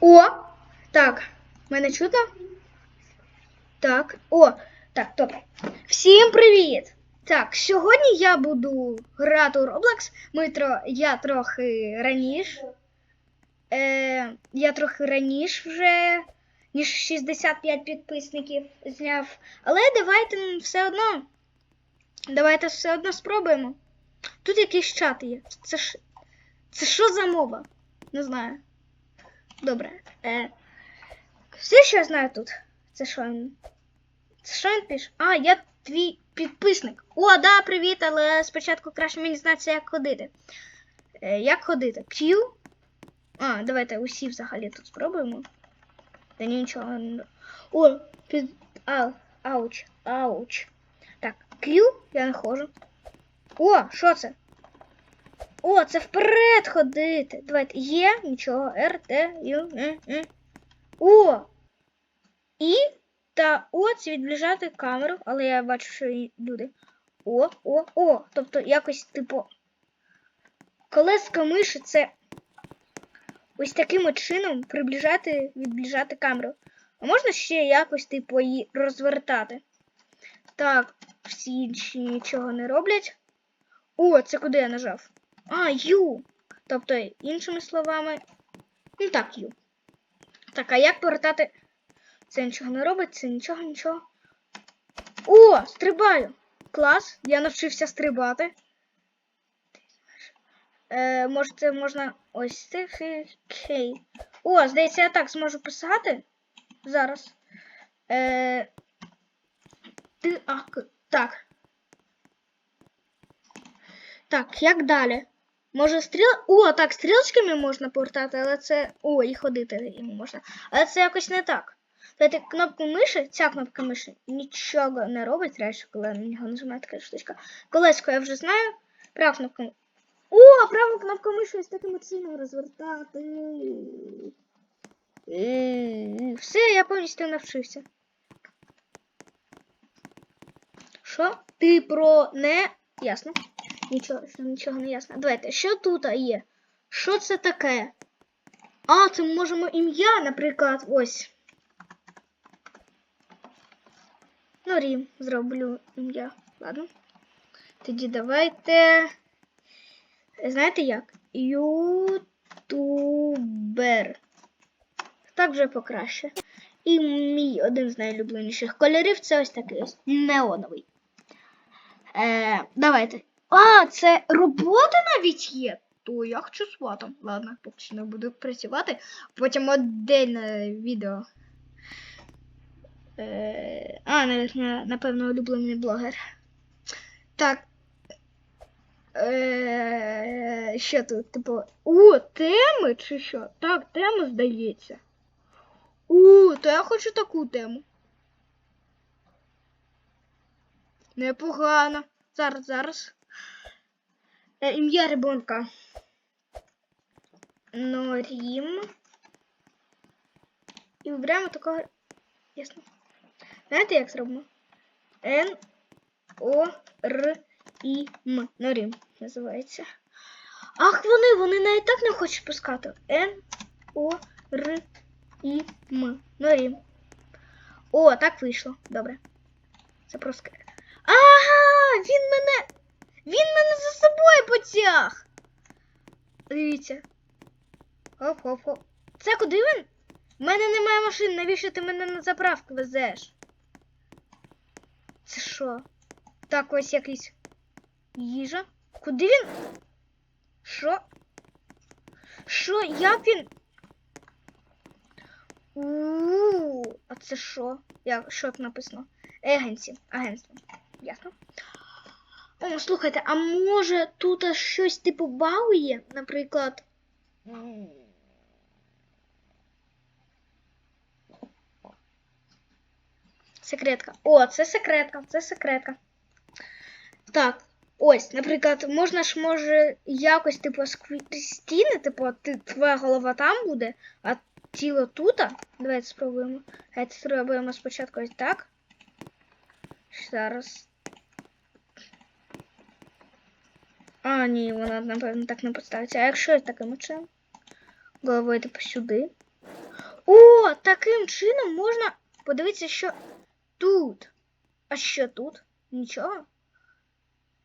О! Так, мене чутно? Так, о, так, добре. Всім привіт! Так, сьогодні я буду грати у Roblox. Ми тро... Я трохи раніше. Е... Я трохи раніше вже, ніж 65 підписників зняв. Але давайте все одно. Давайте все одно спробуємо. Тут якийсь чат є. Це ж. Це що за мова? Не знаю. Добре. Е... Все, що я знаю тут. Це що він? Це що він пише? А, я твій підписник. О, да, привіт, але спочатку краще мені знатися, як ходити. Е, як ходити? Q? А, давайте усі взагалі тут спробуємо. Та нічого не. О, під. А, ауч, ауч. Так, Q я не ходжу. О, що це? О, це вперед ходити. Давайте Є, нічого, Р, Т, Ю, Н, Н. О! І та О відближати камеру, але я бачу, що і люди. О, о, о. Тобто якось, типу, колеска миші це ось таким чином приближати, відближати камеру. А можна ще якось, типу, її розвертати? Так, всі інші нічого не роблять. О, це куди я нажав? А, Ю. Тобто, іншими словами. Ну так, Ю. Так, а як повертати? Це нічого не робить, це нічого, нічого. О, стрибаю! Клас, я навчився стрибати. Е, може, це можна ось це. Окей. О, здається, я так зможу писати. Зараз. Е, ти, а, так. Так, як далі? Може стріл. О, так, стрілочками можна повертати, але це. О, і ходити їм можна. Але це якось не так. Знаєте, кнопку миші, ця кнопка миші нічого не робить, речі, коли на нього нажимає така штучка. Колеско я вже знаю. Права кнопка. О, права кнопка миші ось таким чином розвертати. Все, я повністю навчився. Що? Ти про не. Ясно. Нічого, нічого не ясно. Давайте, що тут є? Що це таке? А, це ми можемо ім'я, наприклад, ось. Ну, Рім, зроблю ім'я. Ладно. Тоді давайте. Знаєте як? Ютубер. Так вже покраще. І мій один з найулюбленіших кольорів це ось такий ось неоновий. Е, давайте. А, це робота навіть є. То я хочу сватом. Ладно, поки не буду працювати. Потім отдельне відео. Е, а, напевно, улюблений блогер. Так. Е, що тут? Типу. О, теми чи що? Так, тема здається. У, то я хочу таку тему. Непогано. Зараз, зараз. Е, ім'я ребенка. Норім. І вибираємо такого. Ясно. Знаєте, як зробимо? Н О Р І М. Норім називається. Ах, вони, вони навіть так не хочуть пускати. Н О Р І М. Норім. О, так вийшло. Добре. Це просто. Ага! Він мене. Він мене за собою потяг. Дивіться. Хоп-хоп-хоп. Це куди він? У мене немає машин, навіщо ти мене на заправку везеш? Це що? Так, ось якийсь їжа. Куди він? Що? Що? Як він? у а це що? Як що тут написано? Егенсі. Агентство. Ясно. О, слухайте, а може тут щось типу багу є? Наприклад. Секретка. О, це секретка, це секретка. Так, ось, наприклад, можна ж може якось, типу, стіни, типу, ти, твоя голова там буде, а тіло тут. Давайте спробуємо. Давайте спробуємо спочатку ось так. Зараз. А, ні, вона, напевно, так не поставиться. А якщо таким чином? головою типу сюди. О, таким чином можна подивитися, що тут. А що тут? Нічого?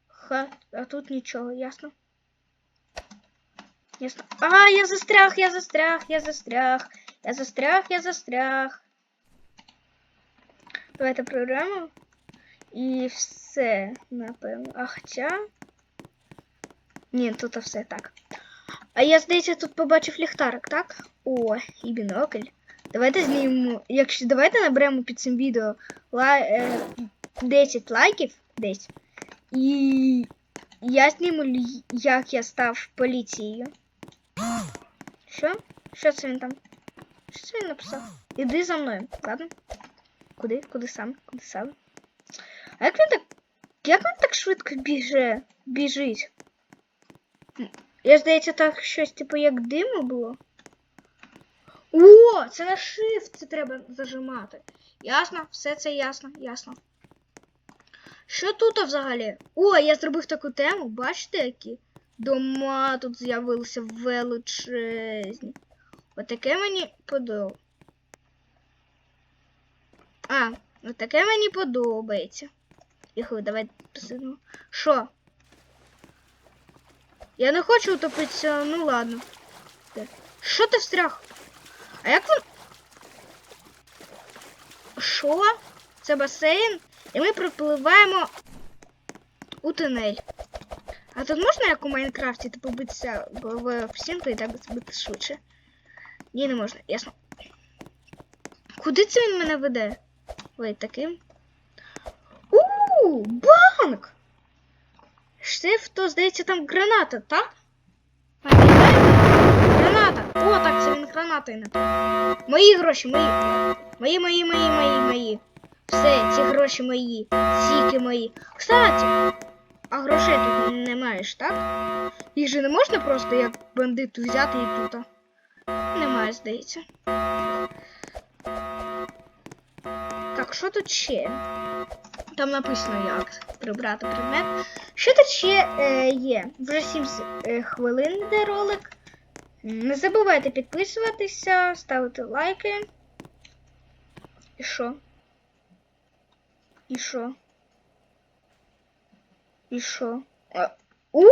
Ха, а тут нічого, ясно? Ясно. А, я застряг, я застряг, я застряг. Я застряг, я застряг. Давайте програму. І все, напевно. А хоча. Ні, тут все так. А я, здається, тут побачив ліхтарик, так? О, і бінокль. Давайте знімемо. Якщо давайте наберемо під цим відео лай, е, 10 лайків десь. І я зніму, як я став поліцією. Що? Що це він там? Що це він написав? Іди за мною, ладно? Куди? Куди сам? Куди сам? А як він так. Як він так швидко біже, біжить? Я, здається, так щось, типу, як диму було. О, це на shift це треба зажимати. Ясно? Все це ясно, ясно. Що тут взагалі? О, я зробив таку тему, бачите, які дома тут з'явилися величезні. Отаке мені подобається. А, отаке мені подобається. Іху, давай посидимо. Що? Я не хочу утопитися, ну ладно. Що ти встряг? А як він. Що? Це басейн? І ми пропливаємо у тунель. А тут можна як у Майнкрафті типу битися об стінку і так бити швидше? Ні, не можна, ясно. Куди це він мене веде? Ой, таким. У, банк! Штиф, то здається, там граната, так? Граната! О, так, це він гранатою напав. Мої гроші, мої. Мої, мої, мої, мої, мої. Все, ці гроші мої. Тільки мої. Кстати, а грошей тут не маєш, так? Їх же не можна просто як бандиту взяти і тут. Немає, здається. Так, що тут ще? Там написано як прибрати предмет. Що тут ще е, є? Вже 7 е, хвилин йде ролик. Не забувайте підписуватися, ставити лайки. І що? І що? І що? А, У!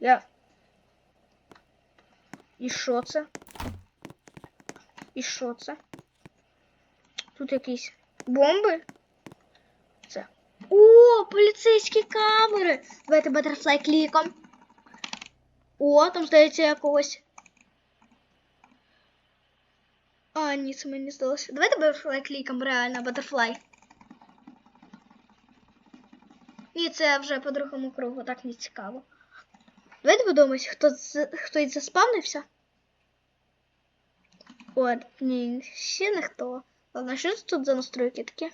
Я. І що це? І що це? Тут якісь бомби? О, поліцейські камери! Давайте батерфлай кліком. О, там здається якогось. А, ні, це мені здалося. Давайте батерфлай кліком, реально, батерфлай. Ні, це вже по другому кругу, так не цікаво. Давайте подумаємо, хто хтось заспавнився. От, ні, ще не хто. Ладно, що тут за настройки такі?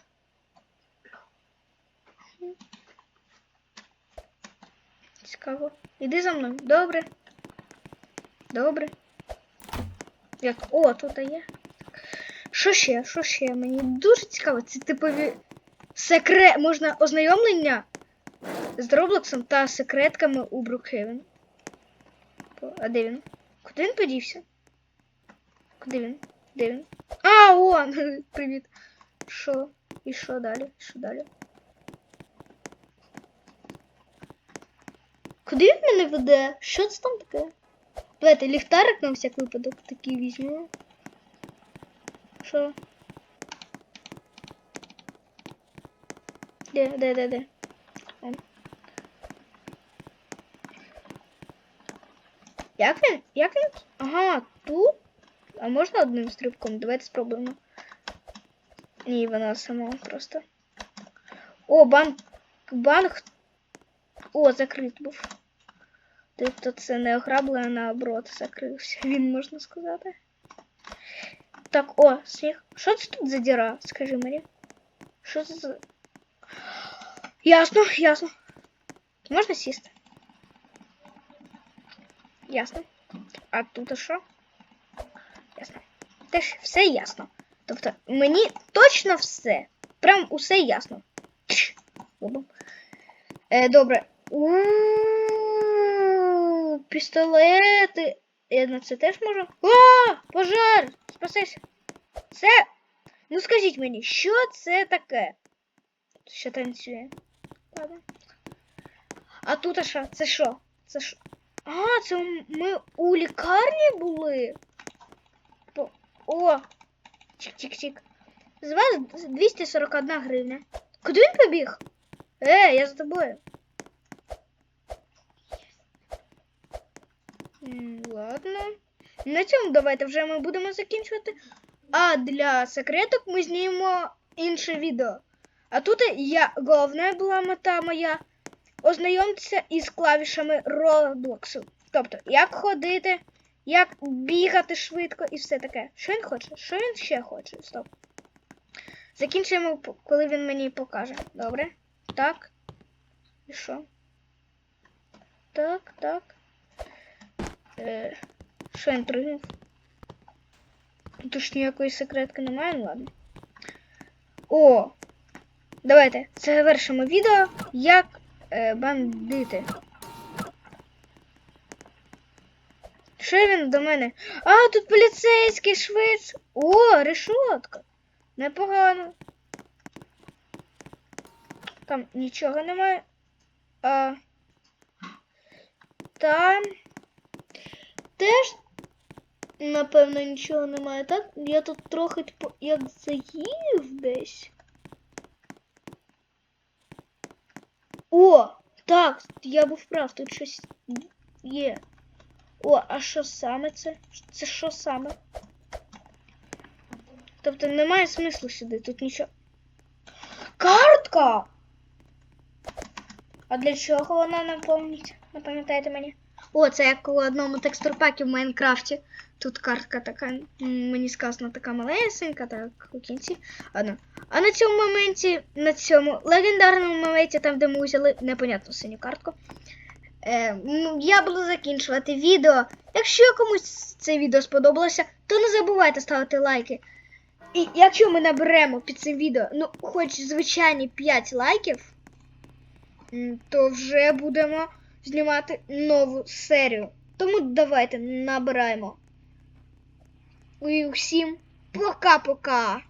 Цікаво. Іди за мною. Добре. Добре. Як. О, тут є. Що ще? Що ще? Мені дуже цікаво. Це типові секрет. Можна ознайомлення з Роблоксом та секретками у Брукхевен. А де він? Куди він подівся? Куди він? Де він? А, он! Привіт. Що? І що далі? Що далі? Куди він мене веде? Що це там таке? Давайте ліхтарик на всяк випадок такий візьмемо. Що? Де, де, де, де? О. Як він? Як він? Ага, тут? А можна одним стрибком? Давайте спробуємо. Ні, вона сама просто. О, банк. Банк. О, закрит був. Тобто це не ограблено, а наоборот, закрився. Він можна сказати. Так, о, сніг. Що це тут за діра? Скажи мені. Що це за. Ясно, ясно. Можна сісти? Ясно. А тут що? Ясно. Теж все ясно. Тобто мені точно все. Прям усе ясно. Тш, лобом. Е, добре. У-у-у, Пістолети. Я на це теж можу. О, пожар! Спасайся. Це. Ну скажіть мені, що це таке? Що танцює? Ладно. А тут а що? Це що? Це що? А, це ми у лікарні були? О! Чик-чик-чик. З вас 241 гривня. Куди він побіг? Е, я за тобою. Ладно. На цьому давайте вже ми будемо закінчувати. А для секреток ми знімемо інше відео. А тут я головна була мета моя ознайомитися із клавішами Роблоксу. Тобто, як ходити, як бігати швидко і все таке. Що він хоче? Що він ще хоче? Стоп. Закінчуємо, коли він мені покаже. Добре? Так. І що? Так, так. Е, що пригнув? Тут ж ніякої секретки немає, ну ладно. О! Давайте завершимо відео, як е, бандити. Що він до мене? А, тут поліцейський швидше. О, решотка. Непогано. Там нічого немає. А, там теж, напевно, нічого немає, так? Я тут трохи типу, як заїв десь. О, так, я був прав, тут щось є. О, а що саме це? Це що саме? Тобто немає смислу сюди, тут нічого. Картка! А для чого вона наповнить? Не пам'ятаєте мені? О, це як у одному текстурпакі в Майнкрафті. Тут картка така, мені сказано, така малесенька, так у кінці. Ладно. А на цьому моменті, на цьому легендарному моменті, там, де ми взяли непонятну синю картку. Е, я буду закінчувати відео. Якщо комусь це відео сподобалося, то не забувайте ставити лайки. І якщо ми наберемо під цим відео, ну, хоч звичайні 5 лайків, то вже будемо знімати нову серію. Тому давайте набираємо. І всім пока-пока!